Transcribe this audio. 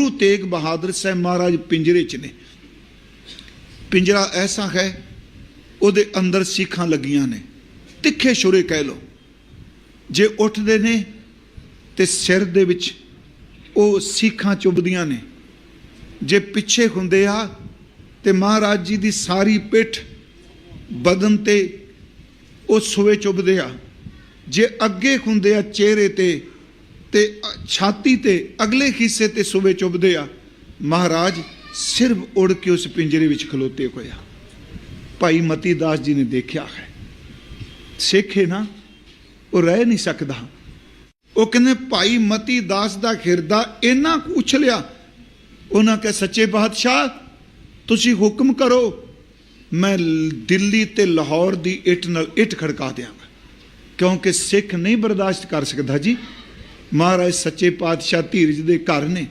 ਗੁਰੂ ਤੇਗ ਬਹਾਦਰ ਸਾਹਿਬ ਮਹਾਰਾਜ ਪਿੰਜਰੇ 'ਚ ਨੇ। ਪਿੰਜਰਾ ਐਸਾ ਹੈ, ਉਹਦੇ ਅੰਦਰ ਸੀਖਾਂ ਲੱਗੀਆਂ ਨੇ। ਤਿੱਖੇ ਛੁਰੇ ਕਹਿ ਲੋ ਜੇ ਉੱਠਦੇ ਨੇ ਤੇ ਸਿਰ ਦੇ ਵਿੱਚ ਉਹ ਸੀਖਾਂ ਚੁੱਭਦੀਆਂ ਨੇ। ਜੇ ਪਿੱਛੇ ਹੁੰਦੇ ਆ ਤੇ ਮਹਾਰਾਜ ਜੀ ਦੀ ਸਾਰੀ ਪਿੱਠ ਬਦਨ ਤੇ ਉਹ ਸੂਏ ਚੁੱਭਦੇ ਆ। ਜੇ ਅੱਗੇ ਹੁੰਦੇ ਆ ਚਿਹਰੇ ਤੇ ਤੇ ਛਾਤੀ ਤੇ ਅਗਲੇ ਹਿੱਸੇ ਤੇ ਸੂਏ ਚੁੱਭਦੇ ਆ। ਮਹਾਰਾਜ ਸਿਰਫ ਉੜ ਕੇ ਉਸ ਪਿੰਜਰੇ ਵਿੱਚ ਖਲੋਤੇ ਹੋਏ ਆ। ਭਾਈ ਮਤੀ ਦਾਸ ਜੀ ਨੇ ਦੇਖਿਆ ਹੈ। ਸਿੱਖੇ ਨਾ, ਉਹ ਰਹਿ ਨਹੀਂ ਸਕਦਾ। ਉਹ ਕਹਿੰਦੇ, ਭਾਈ ਮਤੀ ਦਾਸ ਦਾ ਹਿਰਦਾ ਇੰਨਾ ਕੁ ਉਛਲਿਆ। ਉਹਨਾਂ ਕਹੇ, ਸੱਚੇ ਬਾਦਸ਼ਾਹ, ਤੁਸੀਂ ਹੁਕਮ ਕਰੋ, ਮੈਂ ਦਿੱਲੀ ਤੇ ਲਾਹੌਰ ਦੀ ਇੱਟ ਨਾਲ ਇੱਟ ਖੜਕਾ ਦਿਆਂਗਾ। ਕਿਉਂਕਿ ਸਿੱਖ ਨਹੀਂ ਬਰਦਾਸ਼ਤ ਕਰ ਸਕਦਾ ਜੀ। ਮਹਾਰਾਜ ਸੱਚੇ ਪਾਤਸ਼ਾਹ ਧੀਰਜ ਦੇ ਘਰ ਨੇ।